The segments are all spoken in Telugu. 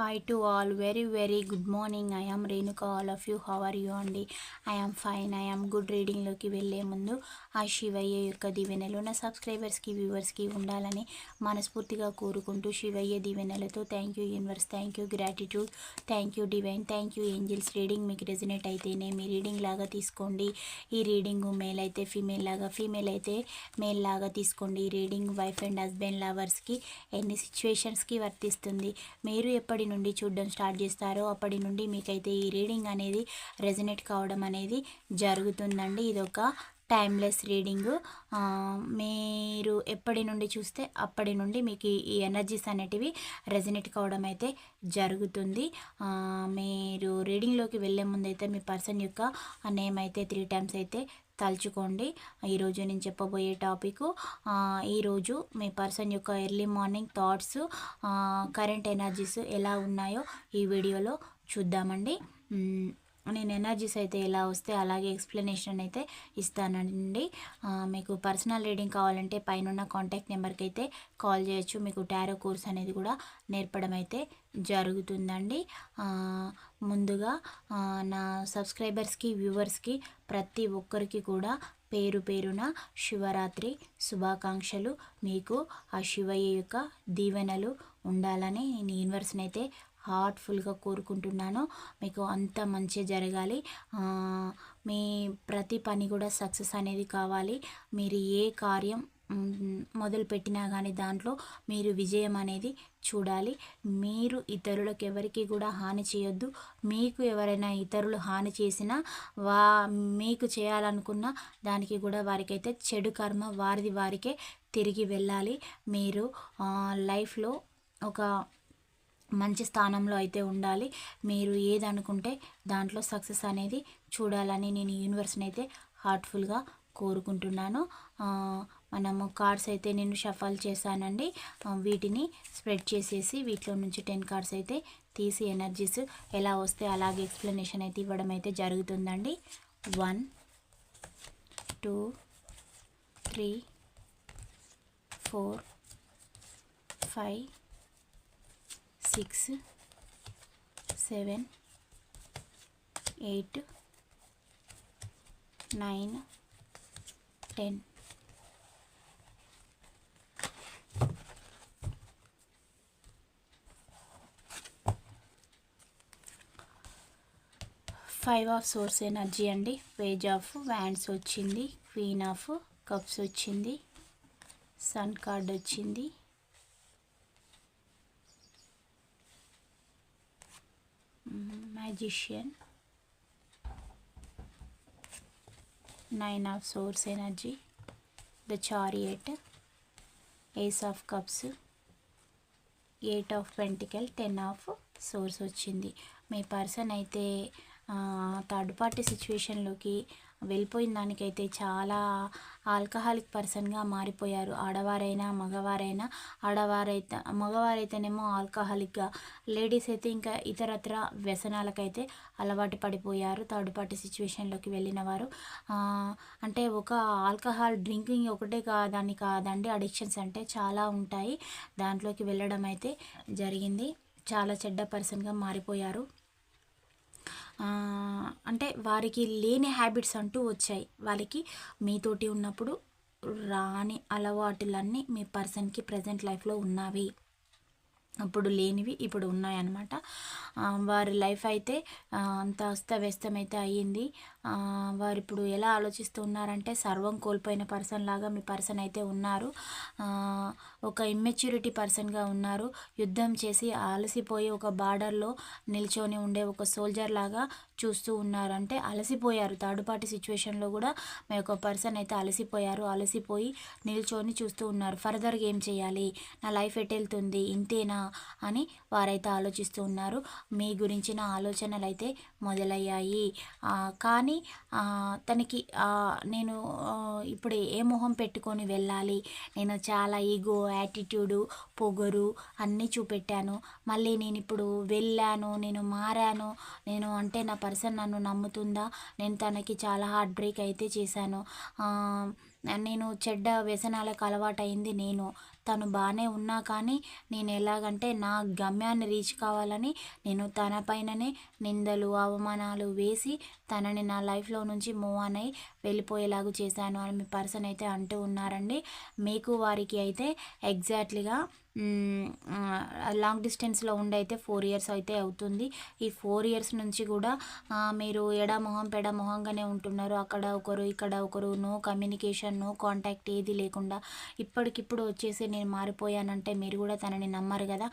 Hi to all very very good morning I am Renuka all of you how are you అండి I am fine I am good రీడింగ్లోకి వెళ్ళే ముందు ఆ శివయ్య యొక్క దీవెనలు నా సబ్స్క్రైబర్స్కి వ్యూవర్స్కి ఉండాలని మనస్ఫూర్తిగా కోరుకుంటూ శివయ్య దీవెనలతో thank you universe thank you gratitude thank you divine thank you angels reading మీకు రెజినేట్ అయితేనే మీ రీడింగ్ లాగా తీసుకోండి. ఈ రీడింగ్ మేల్ అయితే ఫీమేల్ లాగా ఫీమేల్ అయితే మేల్ లాగా తీసుకోండి. ఈ రీడింగ్ వైఫ్ అండ్ హస్బెండ్ లవర్స్కి ఎన్ని సిచ్యువేషన్స్కి వర్తిస్తుంది? మీరు ఎప్పటి నుండి చూడడం స్టార్ట్ చేస్తారో అప్పటి నుండి మీకైతే ఈ రీడింగ్ అనేది రెజనేట్ కావడం అనేది జరుగుతుందండి. ఇది ఒక టైమ్లెస్ రీడింగ్. మీరు ఎప్పటి నుండి చూస్తే అప్పటి నుండి మీకు ఈ ఎనర్జీస్ అనేటివి రెజినేట్ కావడం అయితే జరుగుతుంది. మీరు రీడింగ్లోకి వెళ్ళే ముందు అయితే మీ పర్సన్ యొక్క నేమ్ అయితే త్రీ టైమ్స్ అయితే తలుచుకోండి. ఈరోజు నేను చెప్పబోయే టాపిక్ ఈరోజు మీ పర్సన్ యొక్క early morning thoughts current energies ఎలా ఉన్నాయో ఈ వీడియోలో చూద్దామండి. నేను ఎనర్జీస్ అయితే ఎలా వస్తే అలాగే ఎక్స్ప్లెనేషన్ అయితే ఇస్తానండి. మీకు పర్సనల్ రీడింగ్ కావాలంటే పైన కాంటాక్ట్ నెంబర్కి అయితే కాల్ చేయొచ్చు. మీకు టారో కోర్స్ అనేది కూడా నేర్పడం అయితే జరుగుతుందండి. ముందుగా నా సబ్స్క్రైబర్స్కి వ్యూవర్స్కి ప్రతి ఒక్కరికి కూడా పేరు పేరున శివరాత్రి శుభాకాంక్షలు. మీకు ఆ శివయ్య యొక్క దీవెనలు ఉండాలని నేను యూనివర్స్ని అయితే హార్ట్ఫుల్గా కోరుకుంటున్నాను. మీకు అంత మంచి జరగాలి. మీ ప్రతి పని కూడా సక్సెస్ అనేది కావాలి. మీరు ఏ కార్యం మొదలు పెట్టినా కానీ దాంట్లో మీరు విజయం అనేది చూడాలి. మీరు ఇతరులకు ఎవరికి కూడా హాని చేయొద్దు. మీకు ఎవరైనా ఇతరులు హాని చేసినా వా మీకు చేయాలనుకున్న దానికి కూడా వారికైతే చెడు కర్మ వారిది వారికే తిరిగి వెళ్ళాలి. మీరు లైఫ్లో ఒక మంచి స్థానంలో అయితే ఉండాలి. మీరు ఏది అనుకుంటే దాంట్లో సక్సెస్ అనేది చూడాలని నేను యూనివర్స్ని అయితే హార్ట్ఫుల్గా కోరుకుంటున్నాను. మనము కార్డ్స్ అయితే నేను షఫల్ చేశానండి. వీటిని స్ప్రెడ్ చేసేసి వీటిలో నుంచి టెన్ కార్డ్స్ అయితే తీసి ఎనర్జీస్ ఎలా వస్తే అలాగే ఎక్స్ప్లెనేషన్ అయితే ఇవ్వడం అయితే జరుగుతుందండి. One two three four five six seven eight nine ten. Five of swords energy అండి. పేజ్ ఆఫ్ వ్యాండ్స్ వచ్చింది. క్వీన్ ఆఫ్ కప్స్ వచ్చింది. సన్ కార్డ్ వచ్చింది. Magician nine of swords energy the chariot ace of cups eight of pentacle ten of swords వచ్చింది మీ పర్సన్ అయితే థర్డ్ పార్టీ సిచ్యువేషన్లోకి వెళ్ళిపోయిన దానికైతే చాలా ఆల్కహాలిక్ పర్సన్గా మారిపోయారు. ఆడవారైనా మగవారైనా ఆడవారైతే మగవారైతేనేమో ఆల్కహాలిక్గా లేడీస్ అయితే ఇంకా ఇతరత్ర వ్యసనాలకైతే అలవాటు పడిపోయారు. థర్డ్ పార్టీ సిచ్యువేషన్లోకి వెళ్ళిన వారు అంటే ఒక ఆల్కహాల్ డ్రింకింగ్ ఒకటే కాదని కాదండి అడిక్షన్స్ అంటే చాలా ఉంటాయి. దాంట్లోకి వెళ్ళడం అయితే జరిగింది. చాలా చెడ్డ పర్సన్గా మారిపోయారు. అంటే వారికి లేని హ్యాబిట్స్ అంటూ వచ్చాయి. వాళ్ళకి మీతోటి ఉన్నప్పుడు రాని అలవాటులన్నీ మీ పర్సన్కి ప్రజెంట్ లైఫ్లో ఉన్నవి. అప్పుడు లేనివి ఇప్పుడు ఉన్నాయన్నమాట. వారి లైఫ్ అయితే అంత అస్తవ్యస్తమైతే అయ్యింది. వారు ఇప్పుడు ఎలా ఆలోచిస్తూ ఉన్నారంటే సర్వం కోల్పోయిన పర్సన్ లాగా మీ పర్సన్ అయితే ఉన్నారు. ఒక ఇమ్మెచ్యూరిటీ పర్సన్గా ఉన్నారు. యుద్ధం చేసి అలసిపోయి ఒక బార్డర్లో నిల్చొని ఉండే ఒక సోల్జర్ లాగా చూస్తూ ఉన్నారు. అంటే అలసిపోయారు. థర్డ్ పార్టీ సిచ్యువేషన్లో కూడా మీ యొక్క పర్సన్ అయితే అలసిపోయారు. అలసిపోయి నిల్చొని చూస్తూ ఉన్నారు. ఫర్దర్గా ఏం చేయాలి? నా లైఫ్ ఎటెళ్తుంది ఇంతేనా? అని వారైతే ఆలోచిస్తూ ఉన్నారు. మీ గురించిన ఆలోచనలు అయితే మొదలయ్యాయి కానీ తనకి నేను ఇప్పుడు ఏ మొహం పెట్టుకొని వెళ్ళాలి నేను చాలా ఈగో యాటిట్యూడు పొగరు అన్నీ చూపెట్టాను. మళ్ళీ నేను ఇప్పుడు వెళ్ళాను నేను మారాను నేను అంటే నా పర్సన్ నన్ను నమ్ముతుందా? నేను తనకి చాలా హార్ట్ బ్రేక్ అయితే చేశాను. నేను చెడ్డ వ్యసనాలకు అలవాటైంది నేను. తను బాగానే ఉన్నా కానీ నేను ఎలాగంటే నా గమ్యాన్ని రీచ్ కావాలని నేను తన పైననే నిందలు అవమానాలు వేసి తనని నా లైఫ్లో నుంచి మూవ్ ఆన్ అయ్యి వెళ్ళిపోయేలాగా చేశాను అని మీ పర్సన్ అయితే అంటూ ఉన్నారండి. మీకు వారికి అయితే ఎగ్జాక్ట్లీగా లాంగ్ డిస్టెన్స్లో ఉండైతే ఫోర్ ఇయర్స్ అయితే అవుతుంది. ఈ ఫోర్ ఇయర్స్ నుంచి కూడా మీరు ఎడ మొహం పెడ మొహంగానే ఉంటున్నారు. అక్కడ ఒకరు ఇక్కడ ఒకరు నో కమ్యూనికేషన్ నో కాంటాక్ట్ ఏది లేకుండా ఇప్పటికిప్పుడు వచ్చేసి నేను మారిపోయానంటే మీరు కూడా తనని నమ్మరు కదా.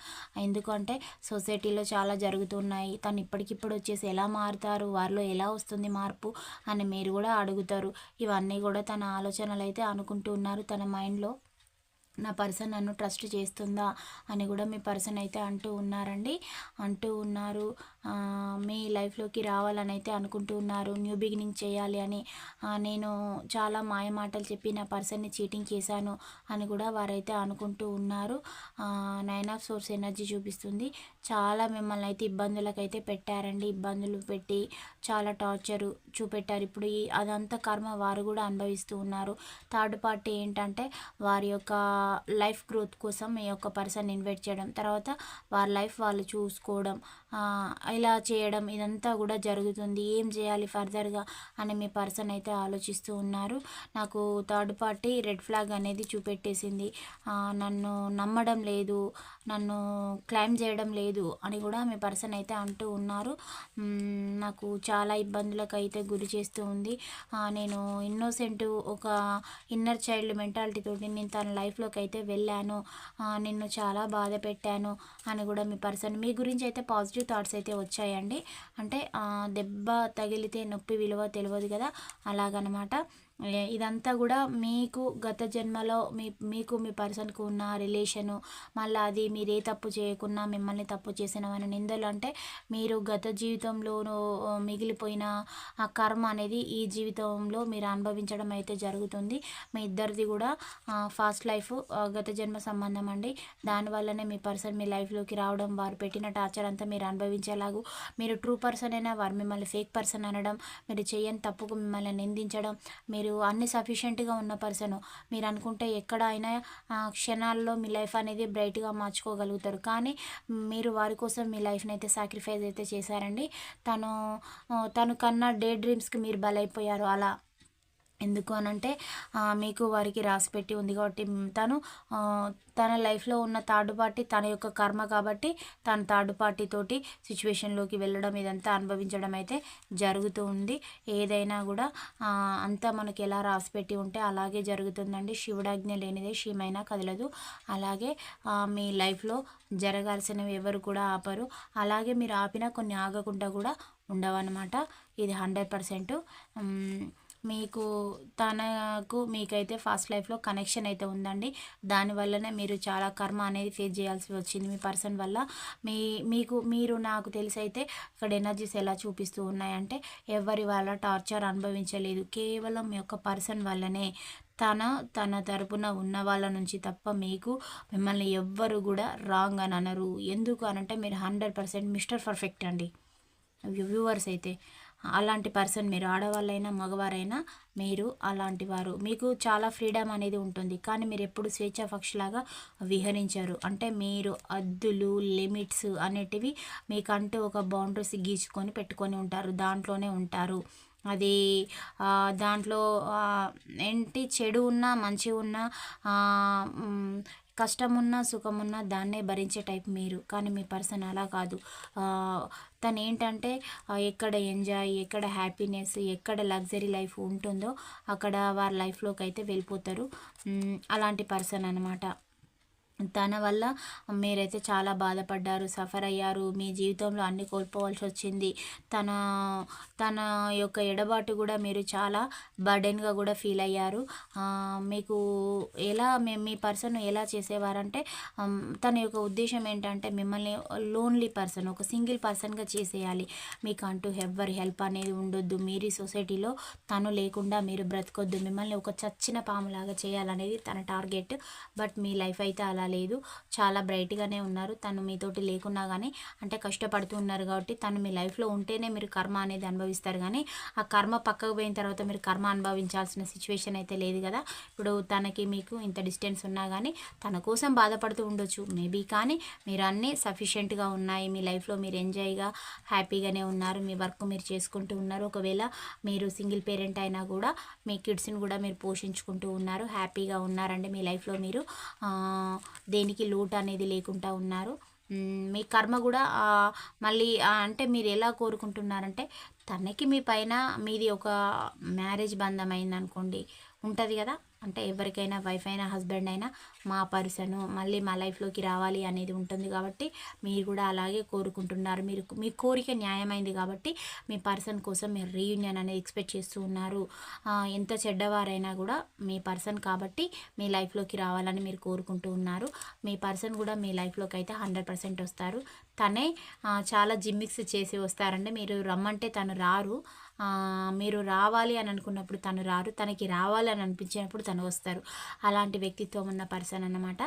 ఎందుకంటే సొసైటీలో చాలా జరుగుతున్నాయి. తను ఇప్పటికిప్పుడు వచ్చేసి ఎలా మారుతారు వారిలో ఎలా వస్తుంది మార్పు అని మీరు కూడా అడుగుతారు. ఇవన్నీ కూడా తన ఆలోచనలు అయితే అనుకుంటూ ఉన్నారు తన మైండ్లో. నా పర్సన్ నన్ను ట్రస్ట్ చేస్తుందా అని కూడా మీ పర్సన్ అయితే అంటూ ఉన్నారండి. అంటూ ఉన్నారు. మీ లైఫ్లోకి రావాలని అయితే అనుకుంటూ ఉన్నారు. న్యూ బిగినింగ్ చేయాలి అని. నేను చాలా మాయ మాటలు చెప్పి నా పర్సన్ని చీటింగ్ చేశాను అని కూడా వారైతే అనుకుంటూ ఉన్నారు. నైన్ ఆఫ్ సోర్స్ ఎనర్జీ చూపిస్తుంది. చాలా మిమ్మల్ని అయితే ఇబ్బందులకైతే పెట్టారండి. ఇబ్బందులు పెట్టి చాలా టార్చర్ చూపెట్టారు. ఇప్పుడు ఈ అదంతా కర్మ వారు కూడా అనుభవిస్తూ ఉన్నారు. థర్డ్ పార్టీ ఏంటంటే వారి యొక్క లైఫ్ గ్రోత్ కోసం మీ యొక్క పర్సన్ ఇన్వైట్ చేయడం. తర్వాత వారి లైఫ్ వాళ్ళు చూసుకోవడం. ఇలా చేయడం ఇదంతా కూడా జరుగుతుంది. ఏం చేయాలి ఫర్దర్గా అని మీ పర్సన్ అయితే ఆలోచిస్తూ ఉన్నారు. నాకు థర్డ్ పార్టీ రెడ్ ఫ్లాగ్ అనేది చూపెట్టేసింది. నన్ను నమ్మడం లేదు నన్ను క్లైమ్ చేయడం లేదు అని కూడా మీ పర్సన్ అయితే అంటూ ఉన్నారు. నాకు చాలా ఇబ్బందులకు అయితే గురి చేస్తూ ఉంది. నేను ఇన్నోసెంట్ ఒక ఇన్నర్ చైల్డ్ మెంటాలిటీ తోటి నేను తన లైఫ్లోకి అయితే వెళ్ళాను. నిన్ను చాలా బాధ పెట్టాను అని కూడా మీ పర్సన్ మీ గురించి అయితే పాజిటివ్ థాట్స్ అయితే వచ్చాయండి. అంటే దెబ్బ తగిలితే నొప్పి విలువ తెలియదు కదా అలాగనమాట. ఇదంతా కూడా మీకు గత జన్మలో మీ మీకు మీ పర్సన్కు ఉన్న రిలేషను మళ్ళీ అది మీరు ఏ తప్పు చేయకున్నా మిమ్మల్ని తప్పు చేసినవని నిందలు అంటే మీరు గత జీవితంలోనూ మిగిలిపోయిన ఆ కర్మ అనేది ఈ జీవితంలో మీరు అనుభవించడం అయితే జరుగుతుంది. మీ ఇద్దరిది కూడా ఫాస్ట్ లైఫ్ గత జన్మ సంబంధం అండి. దానివల్లనే మీ పర్సన్ మీ లైఫ్లోకి రావడం వారు పెట్టిన టార్చర్ అంతా మీరు అనుభవించేలాగు. మీరు ట్రూ పర్సన్ అయినా వారు మిమ్మల్ని ఫేక్ పర్సన్ అనడం మీరు చేయని తప్పుకు మిమ్మల్ని నిందించడం మీరు మీరు అన్ని సఫిషియెంట్గా ఉన్న పర్సన్ మీరు అనుకుంటే ఎక్కడ అయినా క్షణాల్లో మీ లైఫ్ అనేది బ్రైట్గా మార్చుకోగలుగుతారు. కానీ మీరు వారి కోసం మీ లైఫ్ని అయితే సాక్రిఫైస్ అయితే చేశారండి. తను తను కన్నా డే డ్రీమ్స్కి మీరు బలైపోయారు. అలా ఎందుకు అనంటే మీకు వారికి రాసి పెట్టి ఉంది కాబట్టి తను తన లైఫ్లో ఉన్న థర్డ్ పార్టీ తన యొక్క కర్మ కాబట్టి తన థర్డ్ పార్టీ తోటి సిచ్యువేషన్లోకి వెళ్ళడం ఇదంతా అనుభవించడం అయితే జరుగుతూ ఉంది. ఏదైనా కూడా అంతా మనకి ఎలా రాసి పెట్టి ఉంటే అలాగే జరుగుతుందండి. శివుడాజ్ఞ లేనిదే శివమైనా కదలదు. అలాగే మీ లైఫ్లో జరగాల్సినవి ఎవరు కూడా ఆపరు. అలాగే మీరు ఆపినా కొన్ని ఆగకుండా కూడా ఉండవన్నమాట. ఇది హండ్రెడ్ పర్సెంట్. మీకు తనకు మీకైతే ఫాస్ట్ లైఫ్లో కనెక్షన్ అయితే ఉందండి. దానివల్లనే మీరు చాలా కర్మ అనేది ఫేస్ చేయాల్సి వచ్చింది మీ పర్సన్ వల్ల. మీ మీకు మీరు నాకు తెలిసి అయితే ఇక్కడ ఎనర్జీస్ ఎలా చూపిస్తూ ఉన్నాయంటే ఎవరి వల్ల టార్చర్ అనుభవించలేదు. కేవలం మీ యొక్క పర్సన్ వల్లనే తన తన తరపున ఉన్న వాళ్ళ నుంచి తప్ప మీకు మిమ్మల్ని ఎవ్వరు కూడా రాంగ్ అని అనరు. ఎందుకు అనంటే మీరు హండ్రెడ్ పర్సెంట్ మిస్టర్ పర్ఫెక్ట్ అండి. వ్యూవర్స్ అయితే. అలాంటి పర్సన్ మీరు ఆడవాళ్ళైనా మగవారైనా మీరు అలాంటి వారు. మీకు చాలా ఫ్రీడమ్ అనేది ఉంటుంది. కానీ మీరు ఎప్పుడు స్వేచ్ఛ పక్షిలాగా విహరించారు. అంటే మీరు అద్దులు లిమిట్స్ అనేటివి మీకంటూ ఒక బౌండరీస్ గీచుకొని పెట్టుకొని ఉంటారు. దాంట్లోనే ఉంటారు. అది దాంట్లో ఏంటి చెడు ఉన్నా మంచి ఉన్నా కష్టమున్నా సుఖమున్నా దాన్నే భరించే టైప్ మీరు. కానీ మీ పర్సన్ అలా కాదు. తను ఏంటంటే ఎక్కడ ఎంజాయ్ ఎక్కడ హ్యాపీనెస్ ఎక్కడ లగ్జరీ లైఫ్ ఉంటుందో అక్కడ వారి లైఫ్లోకి అయితే వెళ్ళిపోతారు అలాంటి పర్సన్ అనమాట తన వల్ల మీరైతే చాలా బాధపడ్డారు సఫర్ అయ్యారు. మీ జీవితంలో అన్ని కోల్పోవాల్సి వచ్చింది. తన తన యొక్క ఎడబాటు కూడా మీరు చాలా బర్డెన్గా కూడా ఫీల్ అయ్యారు. మీకు ఎలా మేము మీ పర్సన్ ఎలా చేసేవారంటే తన యొక్క ఉద్దేశం ఏంటంటే మిమ్మల్ని లోన్లీ పర్సన్ ఒక సింగిల్ పర్సన్గా చేసేయాలి. మీకు అంటూ ఎవరి హెల్ప్ అనేది ఉండొద్దు. మీరు సొసైటీలో తను లేకుండా మీరు బ్రతకొద్దు. మిమ్మల్ని ఒక చచ్చిన పాములాగా చేయాలనేది తన టార్గెట్. బట్ మీ లైఫ్ అయితే అలా లేదు. చాలా బ్రైట్గానే ఉన్నారు. తను మీతోటి లేకున్నా కానీ అంటే కష్టపడుతూ ఉన్నారు కాబట్టి తను మీ లైఫ్లో ఉంటేనే మీరు కర్మ అనేది అనుభవిస్తారు. కానీ ఆ కర్మ పక్కకు పోయిన తర్వాత మీరు కర్మ అనుభవించాల్సిన సిచ్యువేషన్ అయితే లేదు కదా. ఇప్పుడు తనకి మీకు ఇంత డిస్టెన్స్ ఉన్నా కానీ తన కోసం బాధపడుతూ ఉండొచ్చు. మేబీ కానీ మీరు అన్నీ సఫిషియెంట్గా ఉన్నాయి. మీ లైఫ్లో మీరు ఎంజాయ్గా హ్యాపీగానే ఉన్నారు. మీ వర్క్ మీరు చేసుకుంటూ ఉన్నారు. ఒకవేళ మీరు సింగిల్ పేరెంట్ అయినా కూడా మీ కిడ్స్ని కూడా మీరు పోషించుకుంటూ ఉన్నారు. హ్యాపీగా ఉన్నారండి. మీ లైఫ్లో మీరు దేనికి లోటు అనేది లేకుండా ఉన్నారు. మీ కర్మ కూడా మళ్ళీ అంటే మీరు ఎలా కోరుకుంటున్నారంటే తనకి మీ పైన మీది ఒక మ్యారేజ్ బంధం అయిందనుకోండి ఉంటుంది కదా? అంటే ఎవరికైనా వైఫ్ అయినా హస్బెండ్ అయినా మా పర్సన్ మళ్ళీ మా లైఫ్లోకి రావాలి అనేది ఉంటుంది కాబట్టి మీరు కూడా అలాగే కోరుకుంటున్నారు. మీరు మీ కోరిక న్యాయమైంది కాబట్టి మీ పర్సన్ కోసం మీరు రీయూనియన్ అనేది ఎక్స్పెక్ట్ చేస్తూ ఉన్నారు. ఎంత చెడ్డవారైనా కూడా మీ పర్సన్ కాబట్టి మీ లైఫ్లోకి రావాలని మీరు కోరుకుంటూ ఉన్నారు. మీ పర్సన్ కూడా మీ లైఫ్లోకి అయితే హండ్రెడ్ పర్సెంట్ వస్తారు. తనే చాలా జిమ్మిక్స్ చేసి వస్తారండి. మీరు రమ్మంటే తను రారు. మీరు రావాలి అని అనుకున్నప్పుడు తను రారు. తనకి రావాలి అని అనిపించినప్పుడు తను వస్తారు. అలాంటి వ్యక్తిత్వం ఉన్న పర్సన్ అన్నమాట.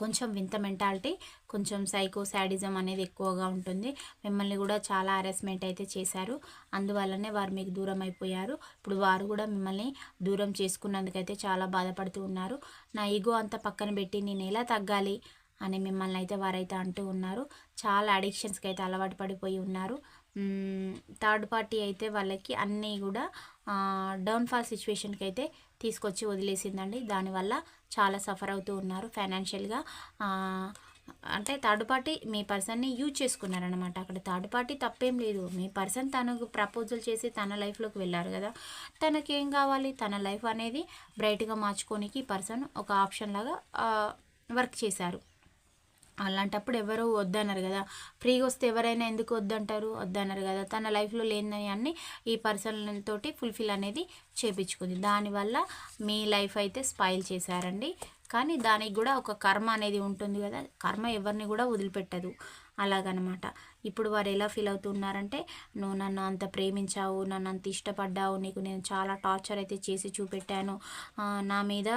కొంచెం వింత మెంటాలిటీ కొంచెం సైకో శాడిజం అనేది ఎక్కువగా ఉంటుంది. మిమ్మల్ని కూడా చాలా హెరాస్మెంట్ అయితే చేశారు. అందువల్లనే వారు మీకు దూరం అయిపోయారు. ఇప్పుడు వారు కూడా మిమ్మల్ని దూరం చేసుకున్నందుకైతే చాలా బాధపడుతూ ఉన్నారు. నా ఈగో అంతా పక్కన పెట్టి నేను ఎలా తగ్గాలి అని మిమ్మల్ని అయితే వారైతే అంటూ ఉన్నారు. చాలా అడిక్షన్స్కి అయితే అలవాటు పడిపోయి ఉన్నారు. థర్డ్ పార్టీ అయితే వాళ్ళకి అన్నీ కూడా డౌన్ఫాల్ సిచ్యువేషన్కి అయితే తీసుకొచ్చి వదిలేసిందండి. దానివల్ల చాలా సఫర్ అవుతూ ఉన్నారు ఫైనాన్షియల్గా అంటే థర్డ్ పార్టీ మీ పర్సన్ని యూజ్ చేసుకున్నారనమాట అక్కడ థర్డ్ పార్టీ తప్పేం లేదు. మీ పర్సన్ తనకు ప్రపోజల్ చేసి తన లైఫ్లోకి వెళ్ళారు కదా. తనకేం కావాలి? తన లైఫ్ అనేది బ్రైట్గా మార్చుకోనికి పర్సన్ ఒక ఆప్షన్ లాగా వర్క్ చేశారు. అలాంటప్పుడు ఎవరు వద్దన్నారు కదా. ఫ్రీగా వస్తే ఎవరైనా ఎందుకు వద్దంటారు? వద్దన్నారు కదా. తన లైఫ్లో లేనిదని అన్ని ఈ పర్సన్ తోటి ఫుల్ఫిల్ అనేది చేపించుకుంది. దానివల్ల మీ లైఫ్ అయితే స్పాయిల్ చేశారండి. కానీ దానికి కూడా ఒక కర్మ అనేది ఉంటుంది కదా. కర్మ ఎవరిని కూడా వదిలిపెట్టదు. అలాగనమాట. ఇప్పుడు వారు ఎలా ఫీల్ అవుతున్నారంటే నువ్వు నన్ను అంత ప్రేమించావు నన్ను అంత ఇష్టపడ్డావు నీకు నేను చాలా టార్చర్ అయితే చేసి చూపెట్టాను. నా మీద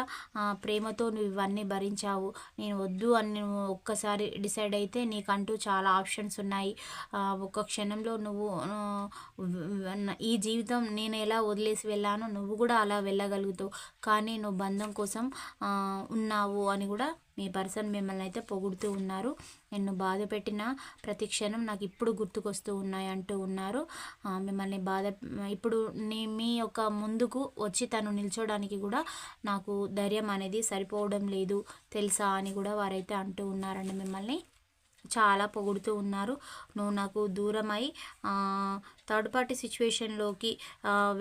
ప్రేమతో నువ్వు ఇవన్నీ భరించావు. నేను వద్దు అని నువ్వు ఒక్కసారి డిసైడ్ అయితే నీకంటూ చాలా ఆప్షన్స్ ఉన్నాయి. ఒక్క క్షణంలో నువ్వు ఈ జీవితం నేను ఎలా వదిలేసి వెళ్ళానో నువ్వు కూడా అలా వెళ్ళగలుగుతావు. కానీ నువ్వు బంధం కోసం ఉన్నావు అని కూడా మీ పర్సన్ మిమ్మల్ని అయితే పొగుడుతూ ఉన్నారు. నిన్ను బాధ పెట్టిన ప్రతి క్షణం నాకు ఇప్పుడు గుర్తుకొస్తూ ఉన్నాయి అంటూ ఉన్నారు. మిమ్మల్ని బాధ ఇప్పుడు నీ మీ యొక్క ముందుకు వచ్చి తను నిల్చోడానికి కూడా నాకు ధైర్యం అనేది సరిపోవడం లేదు తెలుసా అని కూడా వారైతే అంటూ ఉన్నారండి మిమ్మల్ని. చాలా పొగుడుతూ ఉన్నారు. నువ్వు నాకు దూరమై థర్డ్ పార్టీ సిచ్యువేషన్లోకి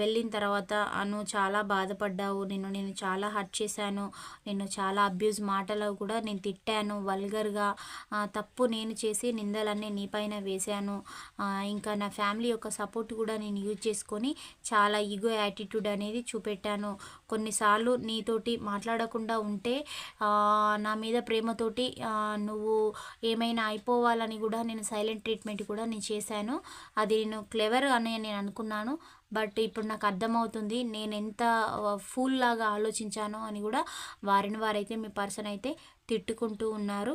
వెళ్ళిన తర్వాత నువ్వు చాలా బాధపడ్డావు నిన్ను నేను చాలా హర్ట్ చేశాను నిన్ను చాలా అబ్యూజ్ మాటలు కూడా నేను తిట్టాను వల్గర్గా తప్పు నేను చేసి నిందలన్నీ నీపైన వేశాను ఇంకా నా ఫ్యామిలీ యొక్క సపోర్ట్ కూడా నేను యూజ్ చేసుకొని చాలా ఈగో యాటిట్యూడ్ అనేది చూపెట్టాను. కొన్నిసార్లు నీతోటి మాట్లాడకుండా ఉంటే నా మీద ప్రేమతోటి నువ్వు ఏమైనా అయిపోవాలని కూడా నేను సైలెంట్ ట్రీట్మెంట్ కూడా నేను చేశాను. అది నేను క్లెవర్ అని నేను అనుకున్నాను. బట్ ఇప్పుడు నాకు అర్థమవుతుంది నేను ఎంత ఫూల్ లాగా ఆలోచించానో అని కూడా వారిని వారైతే మీ పర్సన్ అయితే తిట్టుకుంటూ ఉన్నారు.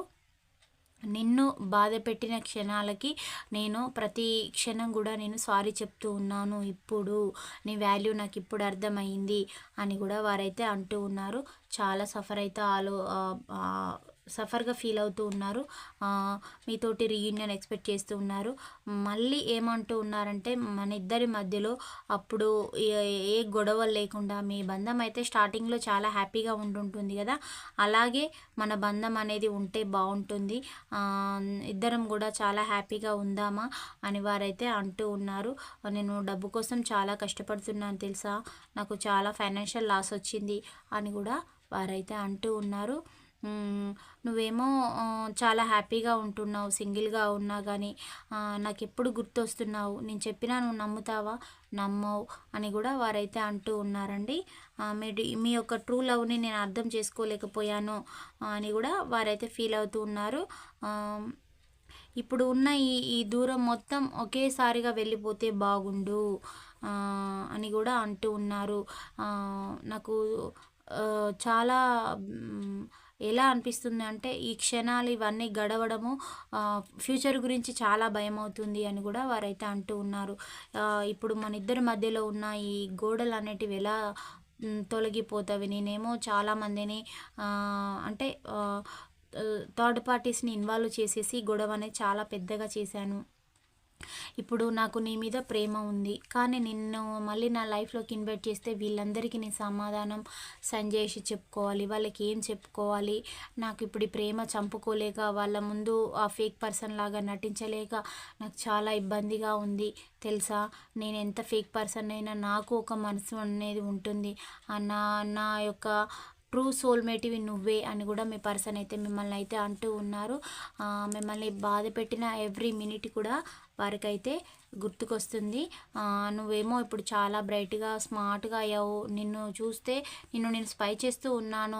నిన్ను బాధ పెట్టిన క్షణాలకి నేను ప్రతి క్షణం కూడా నేను సారీ చెప్తూ ఉన్నాను. ఇప్పుడు నీ వాల్యూ నాకు ఇప్పుడు అర్థమైంది అని కూడా వారైతే అంటూ ఉన్నారు. చాలా సఫర్ అయితే ఆలో సఫర్గా ఫీల్ అవుతూ ఉన్నారు. మీతోటి రీయూనియన్ ఎక్స్పెక్ట్ చేస్తూ ఉన్నారు. మళ్ళీ ఏమంటూ ఉన్నారంటే మన ఇద్దరి మధ్యలో అప్పుడు ఏ గొడవలు లేకుండా మీ బంధం అయితే స్టార్టింగ్లో చాలా హ్యాపీగా ఉంటుంటుంది కదా. అలాగే మన బంధం అనేది ఉంటే బాగుంటుంది. ఇద్దరం కూడా చాలా హ్యాపీగా ఉందామా అని వారైతే అంటూ ఉన్నారు. నేను డబ్బు కోసం చాలా కష్టపడుతున్నాను తెలుసా? నాకు చాలా ఫైనాన్షియల్ లాస్ వచ్చింది అని కూడా వారైతే అంటూ ఉన్నారు. నువ్వేమో చాలా హ్యాపీగా ఉంటున్నావు సింగిల్గా ఉన్నా కానీ నాకు ఎప్పుడు గుర్తొస్తున్నావు నేను చెప్పినా నువ్వు నమ్ముతావా? నమ్మవు అని కూడా వారైతే అంటూ ఉన్నారండి. మీ మీ యొక్క ట్రూ లవ్ని నేను అర్థం చేసుకోలేకపోయాను అని కూడా వారైతే ఫీల్ అవుతూ ఉన్నారు. ఇప్పుడు ఉన్న ఈ ఈ దూరం మొత్తం ఒకేసారిగా వెళ్ళిపోతే బాగుండు అని కూడా అంటూ ఉన్నారు. నాకు చాలా ఎలా అనిపిస్తుంది అంటే ఈ క్షణాలు ఇవన్నీ గడవడము ఫ్యూచర్ గురించి చాలా భయం అవుతుంది అని కూడా వారైతే అంటూ ఉన్నారు. ఇప్పుడు మన ఇద్దరి మధ్యలో ఉన్న ఈ గోడలు అనేటివి ఎలా తొలగిపోతావి? నేనేమో చాలామందిని అంటే థర్డ్ పార్టీస్ని ఇన్వాల్వ్ చేసేసి గొడవ అనేది చాలా పెద్దగా చేశాను. ఇప్పుడు నాకు నీ మీద ప్రేమ ఉంది. కానీ నిన్ను మళ్ళీ నా లైఫ్లోకి ఇన్వైట్ చేస్తే వీళ్ళందరికీ నేను సమాధానం సంజేసి చెప్పుకోవాలి. వాళ్ళకి ఏం చెప్పుకోవాలి? నాకు ఇప్పుడు ప్రేమ చంపుకోలేక వాళ్ళ ముందు ఆ ఫేక్ పర్సన్ లాగా నటించలేక నాకు చాలా ఇబ్బందిగా ఉంది. తెలుసా? నేను ఎంత ఫేక్ పర్సన్ అయినా నాకు ఒక మనసు అనేది ఉంటుంది. నా నా యొక్క ట్రూ సోల్మేటివి నువ్వే అని కూడా మీ పర్సన్ అయితే మిమ్మల్ని అయితే అంటూ ఉన్నారు. మిమ్మల్ని బాధ పెట్టిన ఎవ్రీ మినిట్ కూడా వారికైతే గుర్తుకొస్తుంది. నువ్వేమో ఇప్పుడు చాలా బ్రైట్గా స్మార్ట్గా అయ్యావు. నిన్ను చూస్తే నిన్ను నేను స్పై చేస్తూ ఉన్నాను.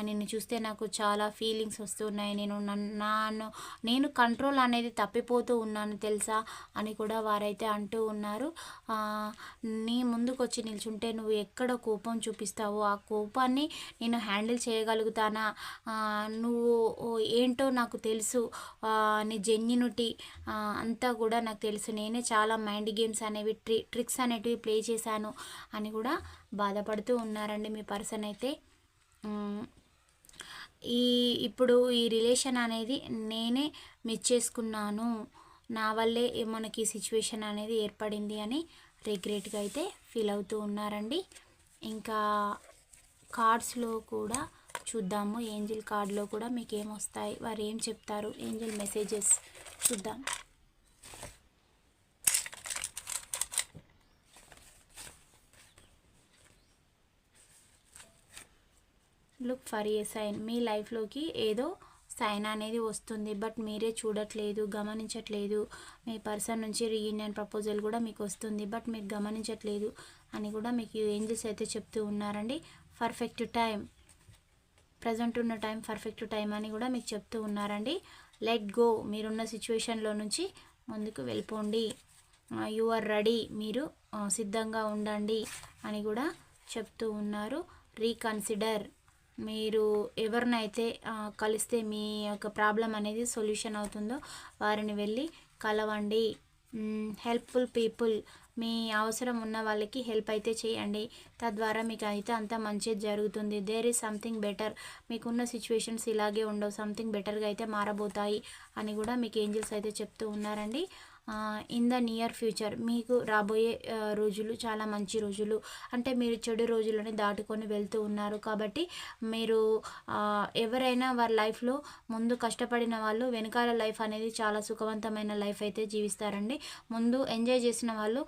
నిన్ను చూస్తే నాకు చాలా ఫీలింగ్స్ వస్తున్నాయి నేను నన్ను నేను కంట్రోల్ అనేది తప్పిపోతూ ఉన్నాను తెలుసా? అని కూడా వారైతే అంటూ ఉన్నారు. నీ ముందుకు వచ్చి నిల్చుంటే నువ్వు ఎక్కడ కోపం చూపిస్తావో ఆ కోపాన్ని నేను హ్యాండిల్ చేయగలుగుతానా? నువ్వు ఏంటో నాకు తెలుసు. నీ జెన్యునిటీ అంతా కూడా నాకు తెలుసు. నేనే చాలా మైండ్ గేమ్స్ అనేవి ట్రి ట్రిక్స్ అనేటివి ప్లే చేశాను అని కూడా బాధపడుతూ ఉన్నారండి మీ పర్సన్ అయితే. ఈ ఇప్పుడు ఈ రిలేషన్ అనేది నేనే మెచ్చేసుకున్నాను నా వల్లే మనకి సిచ్యువేషన్ అనేది ఏర్పడింది అని రిగ్రెట్గా అయితే ఫీల్ అవుతూ ఉన్నారండి. ఇంకా కార్డ్స్లో కూడా చూద్దాము. ఏంజిల్ కార్డ్లో కూడా మీకు ఏమొస్తాయి? వారు ఏం చెప్తారు? ఏంజిల్ మెసేజెస్ చూద్దాం. లుక్ ఫర్ ఏ సైన్ మీ లైఫ్లోకి ఏదో సైన్ అనేది వస్తుంది. బట్ మీరే చూడట్లేదు గమనించట్లేదు. మీ పర్సన్ నుంచి రీయూనియన్ ప్రపోజల్ కూడా మీకు వస్తుంది. బట్ మీరు గమనించట్లేదు అని కూడా మీకు ఏంజిల్స్ అయితే చెప్తూ ఉన్నారండి. పర్ఫెక్ట్ టైం ప్రజెంట్ ఉన్న టైం పర్ఫెక్ట్ టైం అని కూడా మీకు చెప్తూ ఉన్నారండి. లెట్ గో మీరున్న సిచ్యువేషన్లో నుంచి ముందుకు వెళ్ళిపోండి. యు ఆర్ రెడీ మీరు uh, సిద్ధంగా ఉండండి అని కూడా చెప్తూ ఉన్నారు. రీకన్సిడర్ మీరు ఎవరినైతే కలిస్తే మీ యొక్క ప్రాబ్లం అనేది సొల్యూషన్ అవుతుందో వారిని వెళ్ళి కలవండి. Helpful people. మీ అవసరం ఉన్న వాళ్ళకి హెల్ప్ అయితే చేయండి. తద్వారా మీకు అయితే అంత మంచిది జరుగుతుంది. దేర్ ఈజ్ సంథింగ్ బెటర్ మీకున్న సిచ్యువేషన్స్ ఇలాగే ఉండవు. సంథింగ్ బెటర్గా అయితే మారబోతాయి అని కూడా మీకు ఏంజిల్స్ అయితే చెప్తూ ఉన్నారండి. ఇన్ ద నియర్ ఫ్యూచర్ మీకు రాబోయే రోజులు చాలా మంచి రోజులు. అంటే మీరు చెడు రోజులని దాటుకొని వెళ్తూ ఉన్నారు కాబట్టి మీరు ఎవరైనా వారి లైఫ్లో ముందు కష్టపడిన వాళ్ళు వెనకాల లైఫ్ అనేది చాలా సుఖవంతమైన లైఫ్ అయితే జీవిస్తారండి. ముందు ఎంజాయ్ చేసిన వాళ్ళు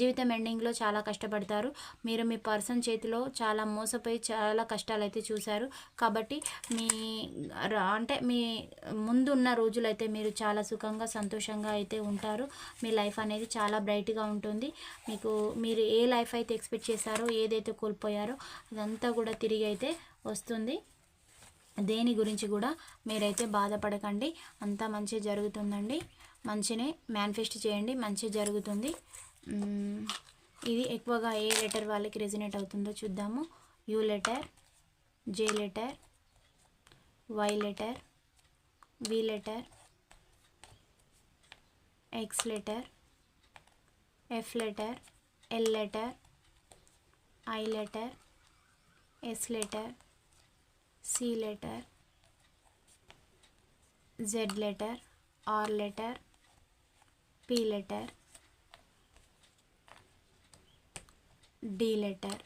జీవితం ఎండింగ్లో చాలా కష్టపడతారు. మీరు మీ పర్సన్ చేతిలో చాలా మోసపోయి చాలా కష్టాలు అయితే చూశారు. కాబట్టి మీ అంటే మీ ముందున్న రోజులైతే మీరు చాలా సుఖంగా సంతోషంగా అయితే ఉంటారు. ఉంటారు మీ లైఫ్ అనేది చాలా బ్రైట్గా ఉంటుంది. మీకు మీరు ఏ లైఫ్ అయితే ఎక్స్పెక్ట్ చేశారో ఏదైతే కోల్పోయారో అదంతా కూడా తిరిగి అయితే వస్తుంది. దేని గురించి కూడా మీరైతే బాధపడకండి. అంతా మంచి జరుగుతుందండి. మంచినే మేనిఫెస్ట్ చేయండి. మంచి జరుగుతుంది. ఇది ఎక్కువగా ఏ లెటర్ వాళ్ళకి రెజినేట్ అవుతుందో చూద్దాము. U letter J letter Y letter V letter X letter, F letter, L letter, I letter, S letter, C letter, Z letter, R letter, P letter, D letter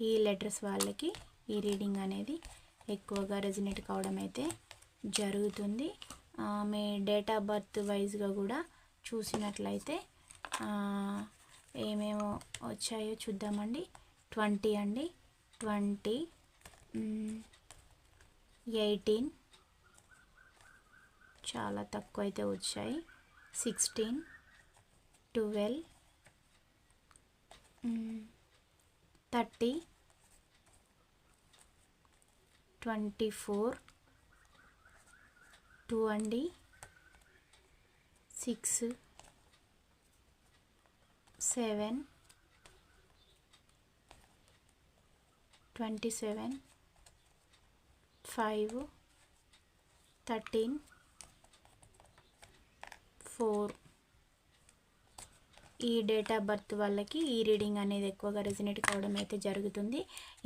ఈ లెటర్స్ వాళ్ళకి ఈ రీడింగ్ అనేది ఎక్కువగా రెజినేట్ కావడం అయితే జరుగుతుంది మీ డేట్ ఆఫ్ బర్త్ వైజ్గా కూడా చూసినట్లయితే ఏమేమో వచ్చాయో చూద్దామండి. ట్వంటీ అండి. ట్వంటీ ఎయిటీన్ చాలా తక్కువ అయితే వచ్చాయి. Sixteen twelve thirty twenty four two అండి. Six seven twenty seven five thirteen four. ఈ డేట్ ఆఫ్ బర్త్ వాళ్ళకి ఈ రీడింగ్ అనేది ఎక్కువగా రెజినేట్ కావడం అయితే జరుగుతుంది.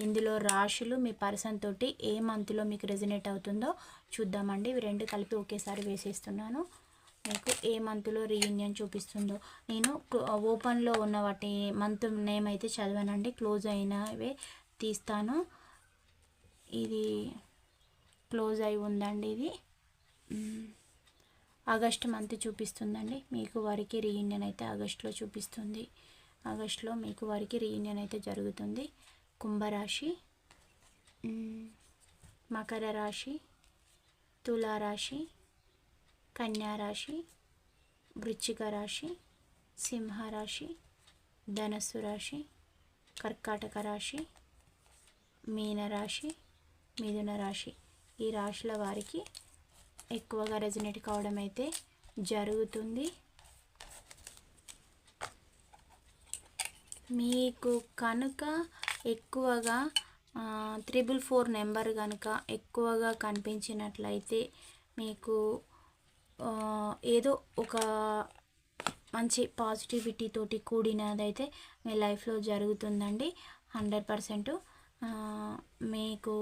ఇందులో రాశులు మీ పర్సన్ తోటి ఏ మంత్లో మీకు రెజినేట్ అవుతుందో చూద్దామండి. ఇవి రెండు కలిపి ఒకేసారి వేసేస్తున్నాను. మీకు ఏ మంత్లో రీయూనియన్ చూపిస్తుందో. నేను ఓపెన్లో ఉన్న వాటి మంత్ నేమ్ అయితే చదవనండి. క్లోజ్ అయినవే తీస్తాను. ఇది క్లోజ్ అయి ఉందండి ఇది. ఆగస్ట్ మంత్ చూపిస్తుందండి. మీకు వారికి రీయూనియన్ అయితే ఆగస్ట్లో చూపిస్తుంది. ఆగస్ట్లో మీకు వారికి రీయూనియన్ అయితే జరుగుతుంది. కుంభరాశి. మకర రాశి. తులారాశి కన్యారాశి వృచ్చిక రాశి సింహరాశి ధనస్సు రాశి కర్కాటక రాశి మీనరాశి మిథున రాశి ఈ రాశుల వారికి ఎక్కువగా రెజినేట్ కావడం అయితే జరుగుతుంది. మీకు కనుక ఎక్కువగా త్రిబుల్ ఫోర్ నెంబర్ కనుక ఎక్కువగా కనిపించినట్లయితే మీకు ఏదో ఒక మంచి పాజిటివిటీతోటి కూడినదైతే మీ లైఫ్లో జరుగుతుందండి. హండ్రెడ్ పర్సెంట్ మీకు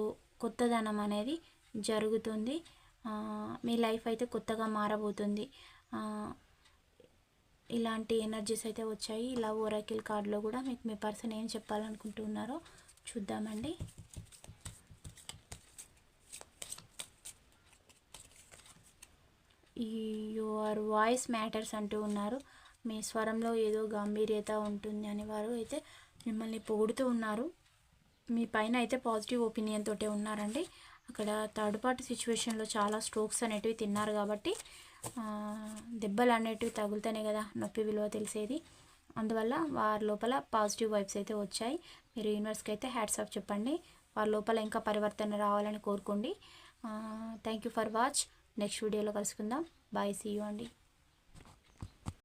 కొత్తదనం అనేది జరుగుతుంది. మీ లైఫ్ అయితే కొత్తగా మారబోతుంది. ఇలాంటి ఎనర్జీస్ అయితే వచ్చాయి. ఇలా ఓరాకిల్ కార్డులో కూడా మీకు మీ పర్సన్ ఏం చెప్పాలనుకుంటున్నారో చూద్దామండి. యువర్ వాయిస్ మ్యాటర్స్ అంటూ ఉన్నారు. మీ స్వరంలో ఏదో గంభీర్యత ఉంటుంది అని వారు అయితే మిమ్మల్ని పొగుడుతూ ఉన్నారు. మీ పైన అయితే పాజిటివ్ ఒపీనియన్ తోటే ఉన్నారండి. అక్కడ థర్డ్ పార్టీ సిచ్యువేషన్లో చాలా స్ట్రోక్స్ అనేటివి తిన్నారు కాబట్టి దెబ్బలు అనేటివి తగులుతానే కదా నొప్పి విలువ తెలిసేది. అందువల్ల వారి లోపల పాజిటివ్ వైబ్స్ అయితే వచ్చాయి. మీరు యూనివర్స్కి అయితే హ్యాట్స్ ఆఫ్ చెప్పండి. వారి లోపల ఇంకా పరివర్తన రావాలని కోరుకోండి. Thank you for watch next వీడియోలో కలుసుకుందాం. బాయ్ సీ యూ అండి.